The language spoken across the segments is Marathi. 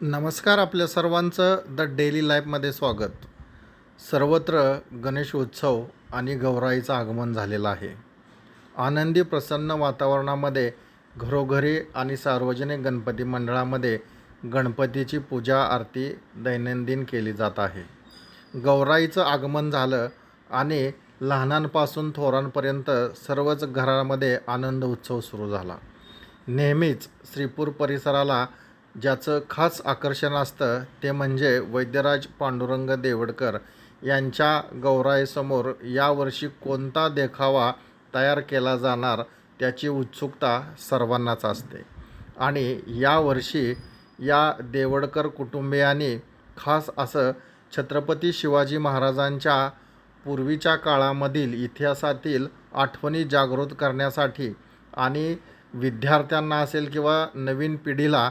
नमस्कार आपल्या सर्वांचं द डेली लाईफमध्ये स्वागत. सर्वत्र गणेश उत्सव आणि गौराईचं आगमन झालेलं आहे. आनंदी प्रसन्न वातावरणामध्ये घरोघरी आणि सार्वजनिक गणपती मंडळामध्ये गणपतीची पूजा आरती दैनंदिन केली जात आहे. गौराईचं आगमन झालं आणि लहानांपासून थोरांपर्यंत सर्वच घरामध्ये आनंद उत्सव सुरू झाला. नेहमीच श्रीपूर परिसराला ज्याचं खास आकर्षण असतं ते म्हणजे वैद्यराज पांडुरंग देवडकर यांच्या गौराईसमोर यावर्षी कोणता देखावा तयार केला जाणार त्याची उत्सुकता सर्वांनाच असते. आणि यावर्षी या देवडकर कुटुंबियांनी खास असं छत्रपती शिवाजी महाराजांच्या पूर्वीच्या काळामधील इतिहासातील आठवणी जागृत करण्यासाठी आणि विद्यार्थ्यांना असेल किंवा नवीन पिढीला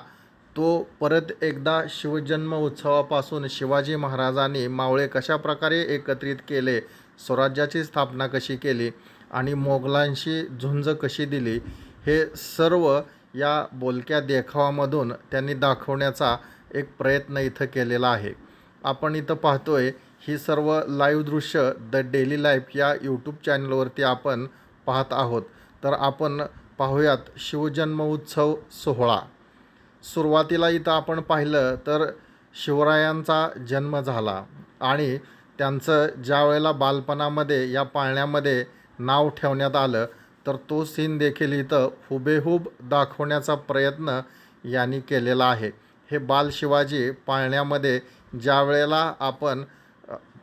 तो परत एकदा शिवजन्म उत्सवापासून शिवाजी महाराजांनी मावळे कशा प्रकारे एकत्रित केले स्वराज्याची स्थापना कशी केली आणि मोगलांशी झुंज कशी दिली हे सर्व या बोलक्या देखावामधून त्यांनी दाखवण्याचा एक प्रयत्न इथं केलेला आहे. आपण इथं पाहतोय ही सर्व लाईव्ह दृश्य द डेली लाईफ या यूट्यूब चॅनलवरती आपण पाहत आहोत. तर आपण पाहूयात शिवजन्म उत्सव सोहळा. सुरुवातीला इथं आपण पाहिलं तर शिवरायांचा जन्म झाला आणि त्यांचं ज्या वेळेला बालपणामध्ये या पाळण्यामध्ये नाव ठेवण्यात आलं तर तो सीन देखील इथं हुबेहूब दाखवण्याचा प्रयत्न यांनी केलेला आहे. हे बाल शिवाजी पाळण्यामध्ये ज्या वेळेला आपण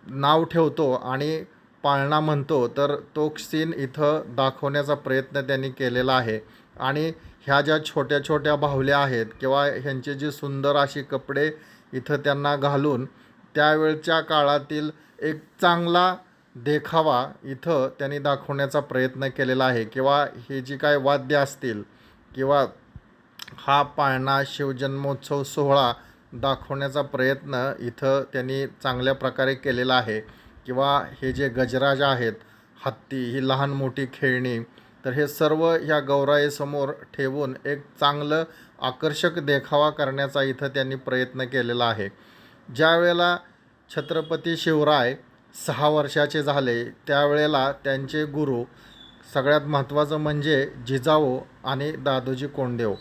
नाव ठेवतो आणि पाळणा म्हणतो तर तो सीन इथं दाखवण्याचा प्रयत्न त्यांनी केलेला आहे. आणि ह्या ज्या छोट्या छोट्या बाहुल्या आहेत किंवा ह्यांचे जे सुंदर अशी कपडे इथं त्यांना घालून त्यावेळच्या काळातील एक चांगला देखावा इथं त्यांनी दाखवण्याचा प्रयत्न केलेला आहे. किंवा हे जी काय वाद्य असतील किंवा हा पाळणा शिवजन्मोत्सव सोहळा दाखवण्याचा प्रयत्न इथं त्यांनी चांगल्या प्रकारे केलेला आहे. किंवा हे जे गजराज आहेत हत्ती ही लहान मोठी खेळणी तर हे सर्व ह्या गौराईसमोर ठेवून एक चांगलं आकर्षक देखावा करण्याचा इथं त्यांनी प्रयत्न केलेला आहे. ज्यावेळेला छत्रपती शिवराय सहा वर्षाचे झाले त्यावेळेला त्यांचे गुरु सगळ्यात महत्त्वाचं म्हणजे जिजाऊ आणि दादोजी कोंडदेव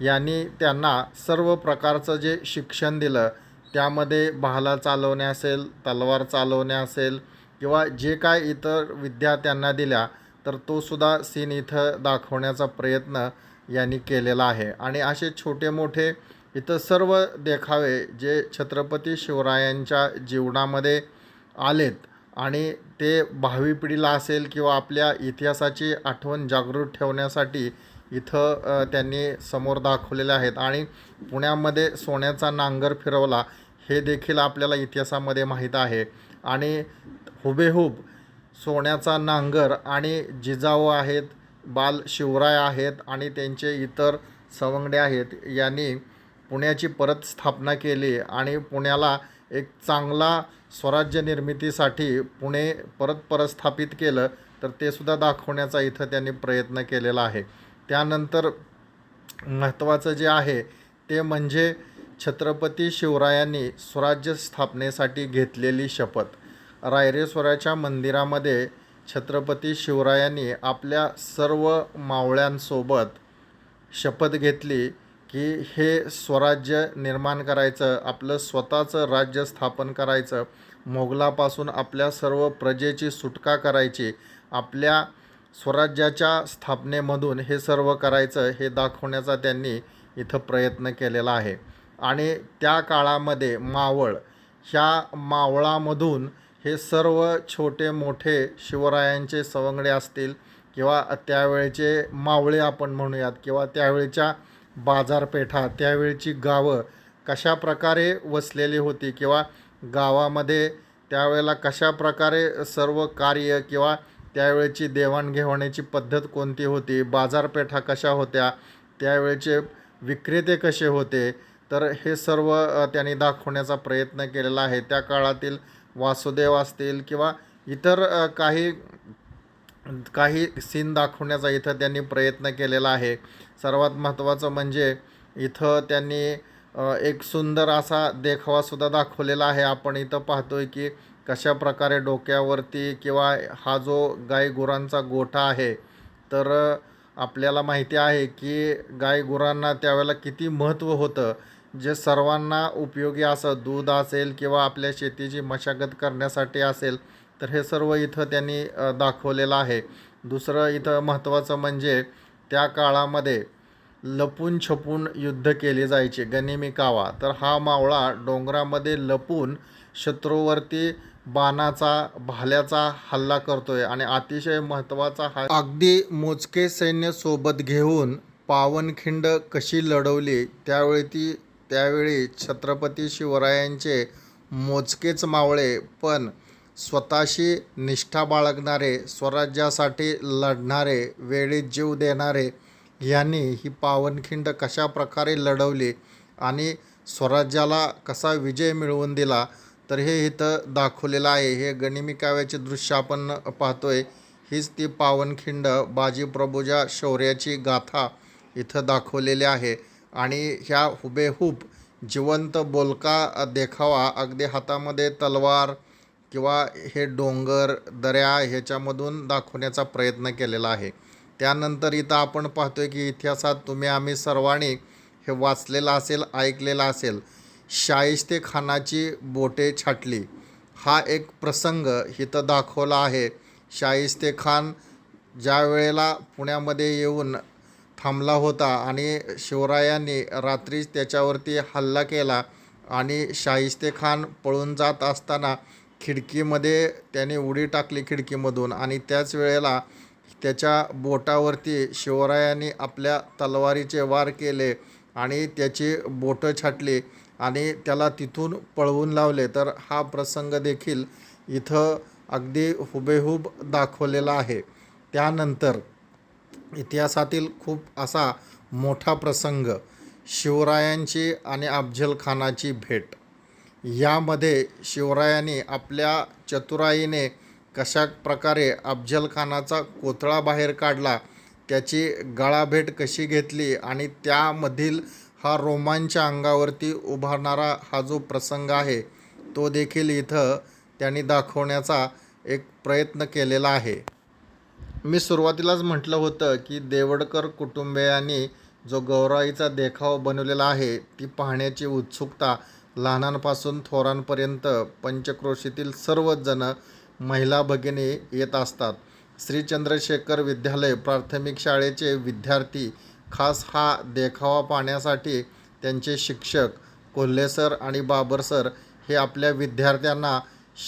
यांनी त्यांना सर्व प्रकारचं जे शिक्षण दिलं त्यामध्ये भाला चालवणे असेल तलवार चालवणे असेल किंवा जे काय इतर विद्या त्यांना दिल्या तर तोसुद्धा सीन इथं दाखवण्याचा प्रयत्न यांनी केलेला आहे. आणि असे छोटे मोठे इथं सर्व देखावे जे छत्रपती शिवरायांच्या जीवनामध्ये आलेत आणि ते भावी पिढीला असेल किंवा आपल्या इतिहासाची आठवण जागृत ठेवण्यासाठी इथं त्यांनी समोर दाखवलेले आहेत. आणि पुण्यामध्ये सोन्याचा नांगर फिरवला हे देखील आपल्याला इतिहासामध्ये माहीत आहे. आणि हुबेहूब सोन्याचा नांगर आणि जिजाऊ आहेत बाल शिवराय आहेत आणि त्यांचे इतर सवंगडे आहेत. यांनी पुण्याची परत स्थापना केली आणि पुण्याला एक चांगला स्वराज्य निर्मितीसाठी पुणे परत परत स्थापित केलं. तर ते सुद्धा दाखवण्याचा इथं त्यांनी प्रयत्न केलेला आहे. त्यानंतर महत्त्वाचं जे आहे ते म्हणजे छत्रपती शिवरायांनी स्वराज्य स्थापनेसाठी घेतलेली शपथ. रायरेश्वराच्या मंदिरामध्ये छत्रपती शिवरायांनी आपल्या सर्व मावळ्यांसोबत शपथ घेतली की हे स्वराज्य निर्माण करायचं आपलं स्वतःचं राज्य स्थापन करायचं मोगलापासून आपल्या सर्व प्रजेची सुटका करायची आपल्या स्वराज्याच्या स्थापनेमधून हे सर्व करायचं हे दाखवण्याचा त्यांनी इथं प्रयत्न केलेला आहे. आणि त्या काळामध्ये मावळ ह्या मावळामधून हे सर्व छोटे मोठे शिवरायांचे सवंगडे असतील किंवा त्यावेळचे मावळे आपण म्हणूयात किंवा त्यावेळच्या बाजारपेठा त्यावेळची गावं कशा प्रकारे वसलेली होती किंवा गावामध्ये त्यावेळेला कशा प्रकारे सर्व कार्य किंवा त्यावेळची देवाणघेवाणीची पद्धत कोणती होती बाजारपेठा कशा होत्या त्यावेळचे विक्रेते कसे होते तर हे सर्व त्यांनी दाखवण्याचा प्रयत्न केलेला आहे. त्या काळातील वासुदेव असतील किंवा इतर काही काही सीन दाखवण्याचा इथं त्यांनी प्रयत्न केलेला आहे. सर्वात महत्त्वाचं म्हणजे इथं त्यांनी एक सुंदर असा देखावासुद्धा दाखवलेला आहे. आपण इथं पाहतोय की कशा प्रकारे डोक्यावरती किंवा हा जो गायगुरांचा गोठा आहे तर आपल्याला माहिती आहे की गायगुरांना त्यावेळेला किती महत्त्व होतं. जे सर्वांना उपयोगी असं दूध असेल किंवा आपल्या शेतीची मशागत करण्यासाठी असेल तर हे सर्व इथं त्यांनी दाखवलेलं आहे. दुसरं इथं महत्त्वाचं म्हणजे त्या काळामध्ये लपून छपून युद्ध केले जायचे गनिमी कावा. तर हा मावळा डोंगरामध्ये लपून शत्रूवरती बाणाचा भाल्याचा हल्ला करतोय आणि अतिशय महत्त्वाचा हा अगदी मोजके सैन्य सोबत घेऊन पावनखिंड कशी लढवली त्यावेळी ती त्यावेळी छत्रपती शिवरायांचे मोजकेच मावळे पण स्वतःशी निष्ठा बाळगणारे स्वराज्यासाठी लढणारे वेळीत जीव देणारे यांनी ही पावनखिंड कशा प्रकारे लढवली आणि स्वराज्याला कसा विजय मिळवून दिला तर हे इथं दाखवलेलं आहे. हे गणिमिकाव्याचे दृश्य आपण पाहतोय. हीच ती पावनखिंड बाजीप्रभूच्या शौर्याची गाथा इथं दाखवलेली आहे. आणि ह्या हुबेहूब जिवंत बोलका देखावा अगदी हातामध्ये तलवार किंवा हे डोंगर दऱ्या ह्याच्यामधून दाखवण्याचा प्रयत्न केलेला आहे. त्यानंतर इथं आपण पाहतोय की इतिहासात तुम्ही आम्ही सर्वांनी हे वाचलेलं असेल ऐकलेलं असेल. शाहिस्ते खानाची बोटे छाटली. हा एक प्रसंग इथं दाखवला आहे. शाहिस्ते खान ज्या वेळेला पुण्यामध्ये येऊन थांबला होता आणि शिवरायांनी रात्रीच त्याच्यावरती हल्ला केला आणि शाहिस्ते खान पळून जात असताना खिडकीमध्ये त्याने उडी टाकली खिडकीमधून आणि त्याच वेळेला त्याच्या बोटावरती शिवरायांनी आपल्या तलवारीचे वार केले आणि त्याची बोटं छाटली आणि त्याला तिथून पळवून लावले. तर हा प्रसंग देखील इथं अगदी हुबेहूब दाखवलेला आहे. त्यानंतर इतिहासातील खूप असा मोठा प्रसंग शिवरायांची आणि अफजलखानाची भेट. यामध्ये शिवरायांनी आपल्या चतुराईने कशा प्रकारे अफजलखानाचा कोथळा बाहेर काढला त्याची गळाभेट कशी घेतली आणि त्यामधील हा रोमांच अंगावरती उभारणारा हा जो प्रसंग आहे तो देखील इथं त्यांनी दाखवण्याचा एक प्रयत्न केलेला आहे. मी सुरुवातीलाच म्हटलं होतं की देवडकर कुटुंबियांनी जो गौराईचा देखाव बनवलेला आहे ती पाहण्याची उत्सुकता लहानांपासून थोरांपर्यंत पंचक्रोशीतील सर्वजण महिला भगिनी येत असतात. श्री चंद्रशेखर विद्यालय प्राथमिक शाळेचे विद्यार्थी खास हा देखावा पाहण्यासाठी त्यांचे शिक्षक कोल्हे सर आणि बाबर सर हे आपल्या विद्यार्थ्यांना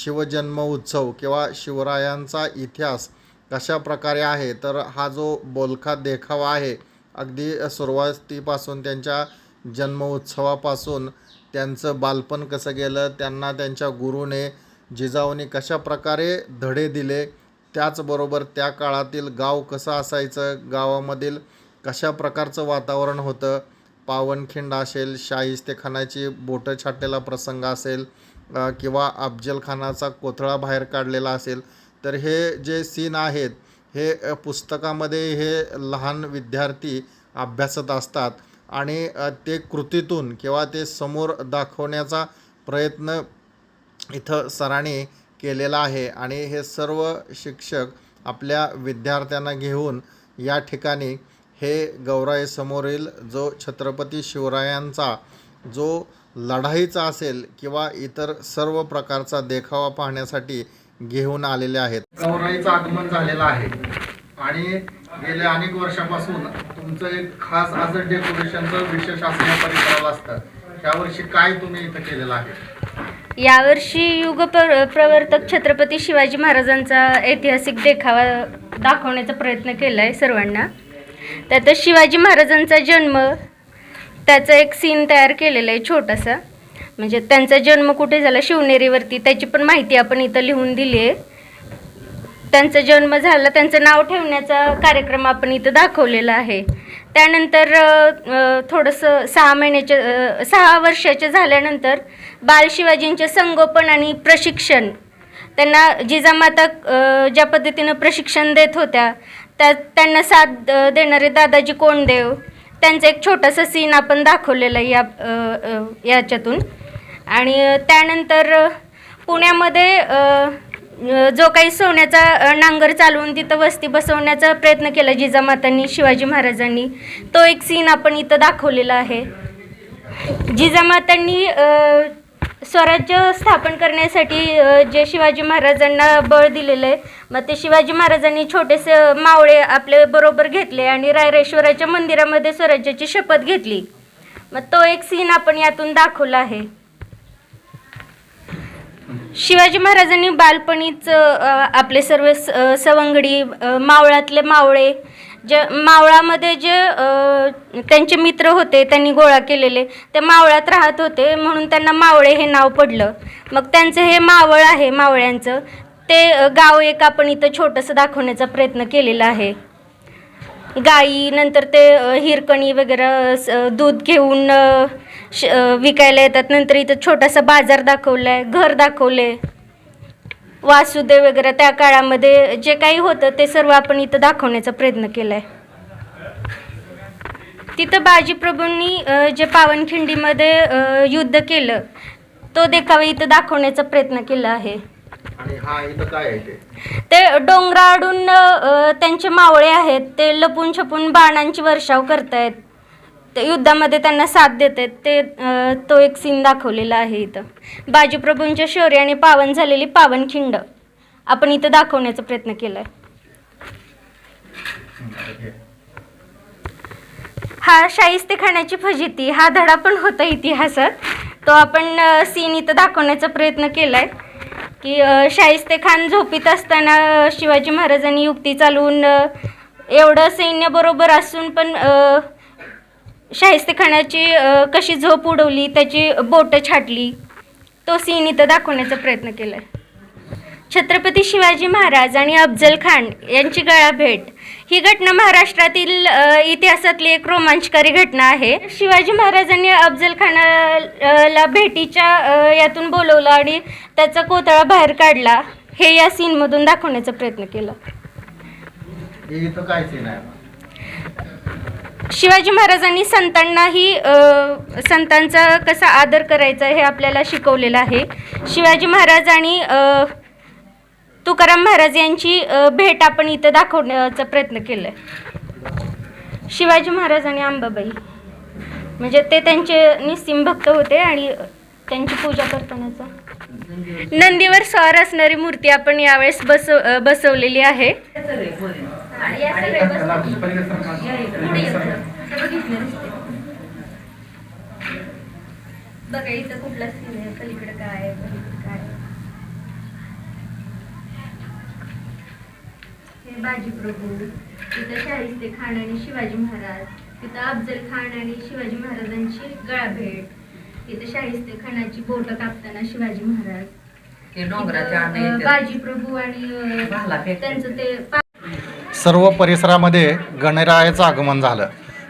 शिवजन्म उत्सव किंवा शिवरायांचा इतिहास कशा प्रकारे आहे? तर हा जो बोलखा देखावा आहे अगदी सुरुवातीपासून त्यांच्या जन्म उत्सवापासून त्यांचं बालपण कसं गेलं त्यांना त्यांच्या गुरुने जिजाऊने कशा प्रकारे धडे दिले त्याचबरोबर त्या काळातील गाव कसं असायचं गावामधील कशा प्रकारचं वातावरण होतं पावनखिंड असेल शाहिस्तेखानाची बोटं छाटलेला प्रसंग असेल किंवा अफजलखानाचा कोथळा बाहेर काढलेला असेल तर हे जे सीन आहेत हे पुस्तकामध्ये हे लहान विद्यार्थी अभ्यासत असतात आणि ते कृतीतून किंवा ते समोर दाखवण्याचा प्रयत्न इथं सरांनी केलेला आहे आणि हे सर्व शिक्षक आपल्या विद्यार्थ्यांना घेऊन या ठिकाणी हे गौराईसमोरील जो छत्रपती शिवरायांचा जो लढाईचा असेल किंवा इतर सर्व प्रकारचा देखावा पाहण्यासाठी घेऊन आलेले आहेत. गौराईचं आगमन झालेलं आहे. आणि गेल्या अनेक वर्षापासून तुमचं एक खास असं डेकोरेशनचं विशेष असं या परिसराला असतं. त्यावर्षी काय तुम्ही इथं केलेलं आहे? यावर्षी युग प्र प्रवर्तक छत्रपती शिवाजी महाराजांचा ऐतिहासिक देखावा दाखवण्याचा प्रयत्न केला आहे सर्वांना. त्यात शिवाजी महाराजांचा जन्म त्याचा एक सीन तयार केलेला आहे छोटासा. म्हणजे त्यांचा जन्म कुठे झाला? शिवनेरीवरती. त्याची पण माहिती आपण इथं लिहून दिली आहे. त्यांचा जन्म झाला त्यांचं नाव ठेवण्याचा कार्यक्रम आपण इथं दाखवलेला आहे. त्यानंतर थोडंसं सहा महिन्याच्या सहा वर्षाचे झाल्यानंतर बाल शिवाजींचे संगोपन आणि प्रशिक्षण त्यांना जिजामाता ज्या पद्धतीनं प्रशिक्षण देत होत्या त्या त्यांना साथ देणारे दादाजी कोंडदेव त्यांचं एक छोटंसं सीन आपण दाखवलेलं आहे या याच्यातून. आणि त्यानंतर पुण्यामध्ये जो काही सोन्याचा नांगर चालवून तिथं वस्ती बसवण्याचा प्रयत्न केला जिजामातांनी शिवाजी महाराजांनी तो एक सीन आपण इथं दाखवलेला आहे. जिजामातांनी स्वराज्य स्थापन करण्यासाठी जे शिवाजी महाराजांना बळ दिलेलं आहे मग ते शिवाजी महाराजांनी छोटेसे मावळे आपले बरोबर घेतले आणि रायरेश्वराच्या मंदिरामध्ये स्वराज्याची शपथ घेतली. मग तो एक सीन आपण यातून दाखवला आहे. शिवाजी महाराजांनी बालपणीच आपले सर्व स- सवंगडी मावळातले मावळे जे मावळामध्ये जे त्यांचे मित्र होते त्यांनी गोळा केलेले ते मावळात राहत होते म्हणून त्यांना मावळे हे नाव पडलं. मग त्यांचं हे मावळ आहे मावळ्यांचं ते गाव एक आपण इथं छोटंसं दाखवण्याचा प्रयत्न केलेला आहे. गाई नंतर ते हिरकणी वगैरे स- दूध घेऊन श- विकायला येतात. नंतर इथं छोटासा बाजार दाखवला आहे घर दाखवले. वासुदेव वगैरे त्या काळामध्ये जे काही होतं ते सर्व आपण इथं दाखवण्याचा प्रयत्न केला आहे तिथं बाजीप्रभूंनी जे पावनखिंडीमध्ये युद्ध केलं तो देखावा इथं दाखवण्याचा प्रयत्न केला आहे. हा ते? अ, त्यांचे मावळे आहेत ते लपून छपून बाणांची वर्षाव करतायत. ते युद्धामध्ये त्यांना साथ देत आहेत ते अ, तो एक सीन दाखवलेला आहे इथं. बाजीप्रभूंच्या शौर्याने पावन झालेली पावनखिंड आपण इथं दाखवण्याचा प्रयत्न केला आहे हा शाहिस्तेखानाची फजिती हा धडा पण होता इतिहासात. तो आपण सीन इथं दाखवण्याचा प्रयत्न केला आहे की अ, शाहिस्ते खान झोपीत असताना अ, शिवाजी महाराजांनी युक्ती चालवून अ, एवढं सैन्य बरोबर असून पण अ, शाहिस्ते खानाची कशी झोप उडवली त्याची बोटं छाटली तो सीन इथं दाखवण्याचा प्रयत्न केला आहे छत्रपती शिवाजी महाराज आणि अफजल खान यांची गळाभेट. ही घटना महाराष्ट्रातील इतिहासातली एक रोमांचकारी घटना आहे. शिवाजी महाराजांनी अफजल खानाला भेटीच्या यातून बोलवलं आणि त्याचा कोतळा बाहेर काढला. हे या सीनमधून दाखवण्याचा प्रयत्न केला हे इथं काय सीन आहे शिवाजी महाराजांनी संतांनाही संतांचा कसा आदर करायचा हे आपल्याला शिकवलेलं आहे. शिवाजी महाराज आणि अ, तुकाराम महाराज यांची भेट आपण इथं दाखवण्याचा प्रयत्न केला आहे. शिवाजी महाराज आणि अंबाबाई. म्हणजे ते त्यांचे निस्सिम भक्त होते आणि त्यांची पूजा करतानाचा. नंदीवर स्वार असणारी मूर्ती आपण यावेळेस बसव बसवलेली आहे. बघा इथं कुठला सीन आहे? पलीकडे काय आहे? पलीकडे काय. हे बाजी प्रभू. तिथं शाहिस्ते खान आणि शिवाजी महाराज. तिथं अफजल खान आणि शिवाजी महाराजांची गळाभेट. तिथं शाहिस्ते खानाची बोट कापताना शिवाजी महाराज. बाजी प्रभू आणि. त्यांचं ते सर्व परिसरामध्ये गणरायाचं आगमन झालं.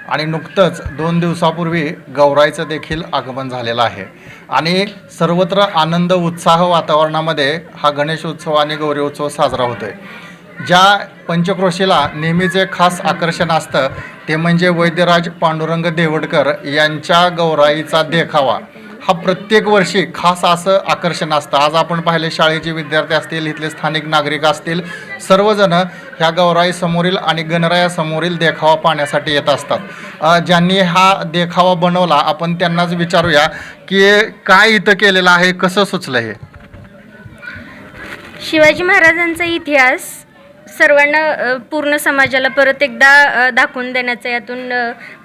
आणि नुकतंच दोन दिवसापूर्वी गौराईचं देखील आगमन झालेलं आहे. आणि सर्वत्र आनंद उत्साह वातावरणामध्ये हा गणेश उत्सव आणि गौरी उत्सव साजरा होतो आहे ज्या पंचक्रोशीला नेहमीच एक खास आकर्षण असतं ते म्हणजे वैद्यराज पांडुरंग देवडकर यांच्या गौराईचा देखावा. हा प्रत्येक वर्षी खास असं आकर्षण असतं. आज आपण पाहिले शाळेचे विद्यार्थी असतील इथले स्थानिक नागरिक असतील सर्वजण ह्या गौराईसमोरील आणि गणरायासमोरील देखावा पाहण्यासाठी येत असतात. ज्यांनी हा देखावा बनवला आपण त्यांनाच विचारूया की काय इथं केलेलं आहे कसं सुचलं हे? शिवाजी महाराजांचा इतिहास सर्वांना पूर्ण समाजाला परत एकदा दाखवून देण्याचा यातून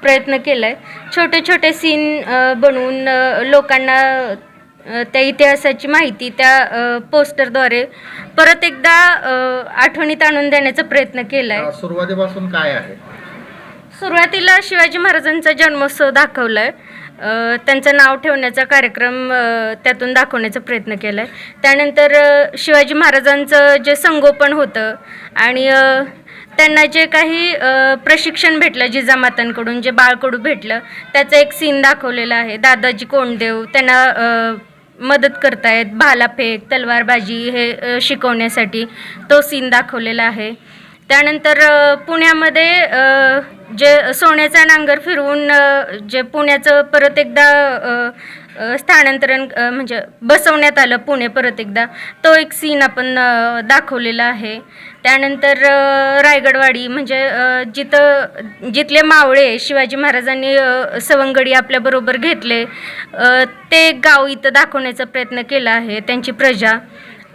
प्रयत्न केला आहे छोटे छोटे सीन बनवून लोकांना त्या इतिहासाची माहिती त्या पोस्टरद्वारे परत एकदा आठवणीत आणून देण्याचा प्रयत्न केला आहे सुरुवातीपासून काय आहे? सुरुवातीला शिवाजी महाराजांचा जन्मोत्सव दाखवला आहे त्यांचं नाव ठेवण्याचा कार्यक्रम त्यातून दाखवण्याचा प्रयत्न केला आहे त्यानंतर शिवाजी महाराजांचं जे संगोपन होतं आणि त्यांना जे काही प्रशिक्षण भेटलं जिजामातांकडून जे बाळकडू भेटलं त्याचं एक सीन दाखवलेला आहे. दादाजी कोंडदेव त्यांना मदत करतायत. भालाफेक तलवारबाजी हे शिकवण्यासाठी तो सीन दाखवलेला आहे. त्यानंतर पुण्यामध्ये जे सोन्याचा नांगर फिरवून जे पुण्याचं परत एकदा स्थानांतरण म्हणजे बसवण्यात आलं पुणे परत एकदा तो एक सीन आपण दाखवलेला आहे. त्यानंतर रायगडवाडी म्हणजे जिथं जिथले मावळे शिवाजी महाराजांनी सवंगडी आपल्याबरोबर घेतले ते गाव इथं दाखवण्याचा प्रयत्न केला आहे त्यांची प्रजा.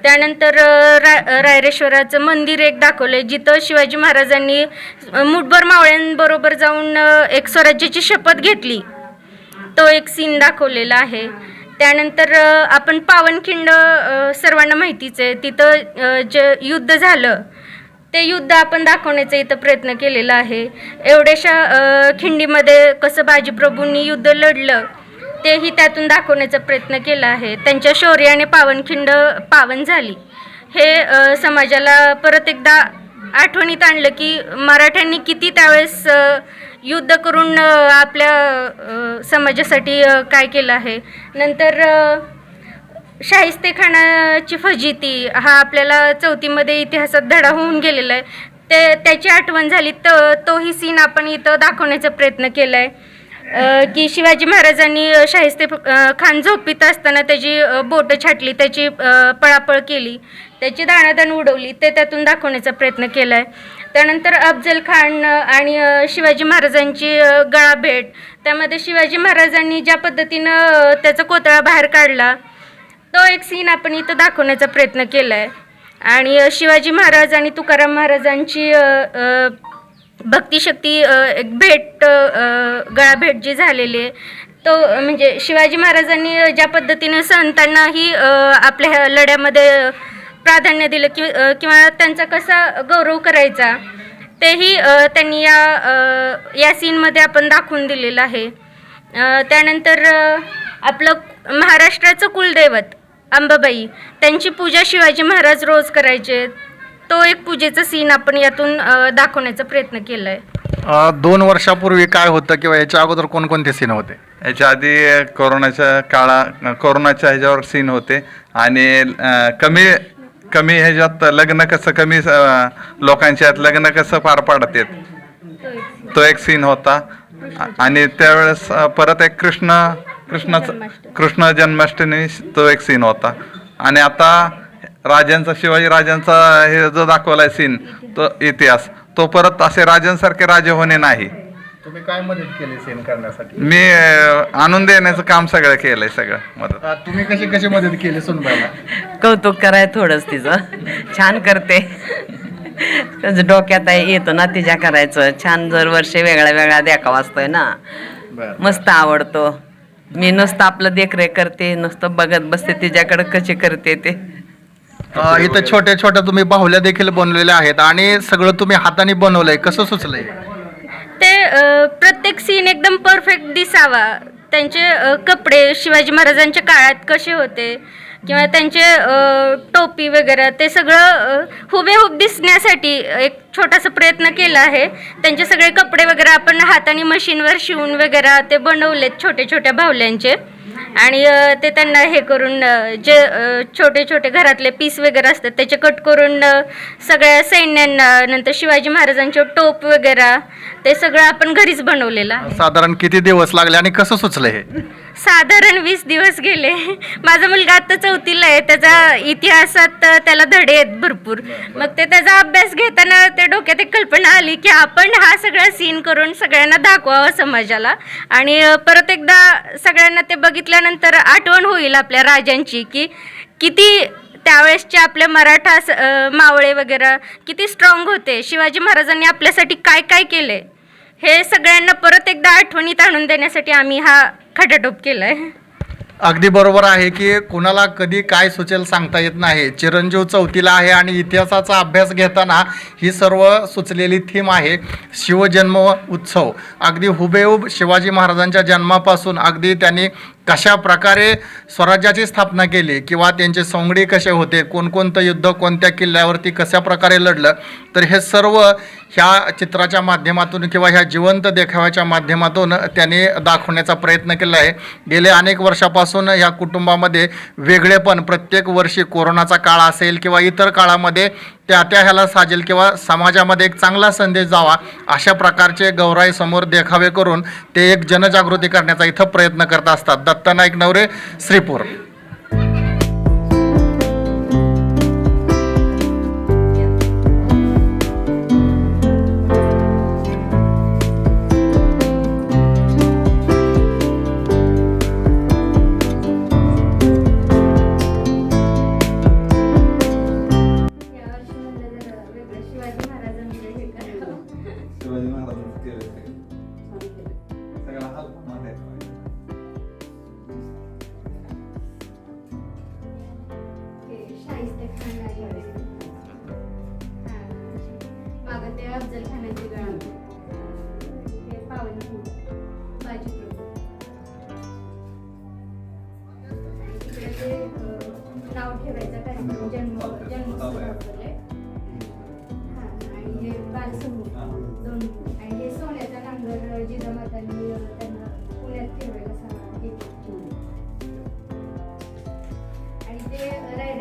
त्यानंतर रा रायरेश्वराचं मंदिर एक दाखवलं आहे जिथं शिवाजी महाराजांनी मुठभर मावळ्यांबरोबर जाऊन एक स्वराज्याची शपथ घेतली. तो एक सीन दाखवलेला आहे. त्यानंतर आपण पावनखिंड सर्वांना माहितीच आहे. तिथं जे युद्ध झालं ते युद्ध आपण दाखवण्याचा इथं प्रयत्न केलेला आहे. एवढ्याशा खिंडीमध्ये कसं बाजीप्रभूंनी युद्ध लढलं तेही त्यातून दाखवण्याचा प्रयत्न केला आहे. त्यांच्या शौर्याने पावनखिंड पावन झाली. हे समाजाला परत एकदा आठवणीत आणलं की मराठ्यांनी किती त्यावेळेस युद्ध करून आपल्या समाजासाठी काय केलं आहे. नंतर शाहिस्तेखानाची फजिती हा आपल्याला चौथीमध्ये इतिहासात धडा होऊन गेलेला आहे. ते त्याची आठवण झाली तर तोही सीन आपण इथं दाखवण्याचा प्रयत्न केला आहे की शिवाजी महाराजांनी शाहिस्ते खान झोपीत असताना त्याची बोटं छाटली त्याची पळापळ केली त्याची दाणादाण उडवली ते त्यातून दाखवण्याचा प्रयत्न केला आहे त्यानंतर अफजल खान आणि शिवाजी महाराजांची गळाभेट त्यामध्ये शिवाजी महाराजांनी ज्या पद्धतीनं त्याचा कोतळा बाहेर काढला तो एक सीन आपण इथं दाखवण्याचा प्रयत्न केला आहे आणि शिवाजी महाराज आणि तुकाराम महाराजांची भक्तिशक्ती एक भेट गळाभेट जी झालेली आहे तो म्हणजे शिवाजी महाराजांनी ज्या पद्धतीनं संतांनाही आपल्या ह्या लढ्यामध्ये प्राधान्य दिलं कि किंवा त्यांचा कसा गौरव करायचा तेही त्यांनी या या सीनमध्ये आपण दाखवून दिलेलं आहे. त्यानंतर आपलं महाराष्ट्राचं कुलदैवत अंबाबाई त्यांची पूजा शिवाजी महाराज रोज करायचे. तो एक पूजेचा सीन आपण यातून अ, दाखवण्याचा प्रयत्न केला आहे अ, दोन वर्षापूर्वी काय होतं किंवा याच्या अगोदर कोणकोणते सीन होते? याच्या आधी कोरोनाच्या काळा कोरोनाच्या ह्याच्यावर सीन होते आणि अं, कमी कमी ह्याच्यात लग्न कसं कमी अं, लोकांच्यात लग्न कसं पार पाडतात तो एक सीन होता. आ- आणि त्यावेळेस अं, परत एक कृष्ण कृष्णाचं. कृष्ण जन्माष्टमी तो एक सीन होता. आणि आता राजांचा शिवाजी राजांचा हे जो दाखवलाय सीन तो इतिहास तो परत असे राजांसारखे राजे होणे नाही. तुम्ही काय मदत केली सीन करण्यासाठी? मी अं, आणून देण्याचं काम सगळं केलंय सगळं मदत. अ, तुम्ही कशी कशी मदत केली सुनबाईला? कौतुक कराय थोडंच तिचं. छान करते. त्याचं डोक्यात आहे येतो ना तिच्या करायचं. छान जर वर्ष वेगळा वेगळा देखावा असतोय ना. बरं. मस्त आवडतो. मी नुसतं आपलं देखरेख करते नुसतं बघत बसते तिच्याकडे कशी करते ते. अ, इथं छोट्या छोट्या तुम्ही बाहुल्या देखील बनवलेल्या आहेत आणि सगळं तुम्ही हाताने बनवलंय. कसं सुचलंय? ते अ, प्रत्येक सीन एकदम परफेक्ट दिसावा. त्यांचे अ, कपडे शिवाजी महाराजांच्या काळात कसे होते? किंवा त्यांचे अ, टोपी वगैरे ते सगळं अ, हुबेहूब दिसण्यासाठी एक छोटासा प्रयत्न केला आहे. त्यांचे सगळे कपडे वगैरे आपण हाताने मशीनवर शिवून वगैरे ते बनवलेत छोटे छोट्या बाहुल्यांचे. आणि ते त्यांना हे करून जे छोटे छोटे घरातले पीस वगैरे असतात त्याचे कट करून सगळ्या सैन्यांना नंतर शिवाजी महाराजांचे टोप वगैरे ते सगळं आपण घरीच बनवलेलं आहे. साधारण किती दिवस लागले आणि कसं सुचलं हे? साधारण वीस दिवस गेले. माझा मुलगा आता चौथीला आहे त्याचा इतिहासात त्याला धडे आहेत भरपूर. मग ते त्याचा अभ्यास घेताना ते डोक्यात एक कल्पना आली की आपण हा सगळा सीन करून सगळ्यांना दाखवावा समाजाला. आणि परत एकदा सगळ्यांना ते बघितल्यानंतर आठवण होईल आपल्या राजांची की किती त्यावेळेसचे आपले मराठा मावळे वगैरे किती स्ट्रॉंग होते. शिवाजी महाराजांनी आपल्यासाठी काय काय केले हे सगळ्यांना परत एकदा आठवणीत आणून देण्यासाठी आम्ही हा खटाटोप केलाय. अगदी बरोबर आहे की कुणाला कधी काय सुचेल सांगता येत नाही. चिरंजीव चौथीला आहे आणि इतिहासाचा अभ्यास घेताना ही सर्व सुचलेली थीम आहे शिवजन्म उत्सव. अगदी हुबेहूब शिवाजी महाराजांच्या जन्मापासून अगदी त्यांनी कशा प्रकारे स्वराज्याची स्थापना केली किंवा त्यांचे सोंगडी कसे होते कोणकोणतं युद्ध कोणत्या किल्ल्यावरती कशा प्रकारे लढलं तर हे सर्व ह्या चित्राच्या माध्यमातून किंवा ह्या जिवंत देखाव्याच्या माध्यमातून त्यांनी दाखवण्याचा प्रयत्न केला आहे. गेले अनेक वर्षापासून ह्या कुटुंबामध्ये वेगळेपण प्रत्येक वर्षी कोरोनाचा काळ असेल किंवा इतर काळामध्ये त्या त्या ह्याला साजेल किंवा समाजामध्ये एक चांगला संदेश जावा अशा प्रकारचे गौराई समोर देखावे करून ते एक जनजागृती करण्याचा इथं प्रयत्न करत असतात. दत्ता नाईक नवरे श्रीपूर.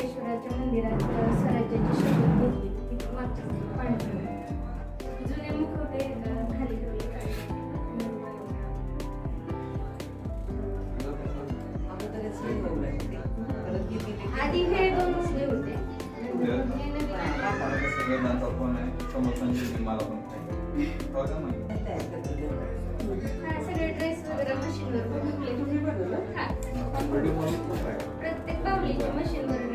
महाबळेश्वराच्या मंदिरात स्वराज्याची शपथ घेतली. मागच्या जुने मुखवटे खाली ठेवले आधी हे दोन मुसले होते. हे नवीन आहे. समोर मला पण सगळे ड्रेस वगैरे मशीनवर बनवले प्रत्येक बाहुलीच्या मशीनवर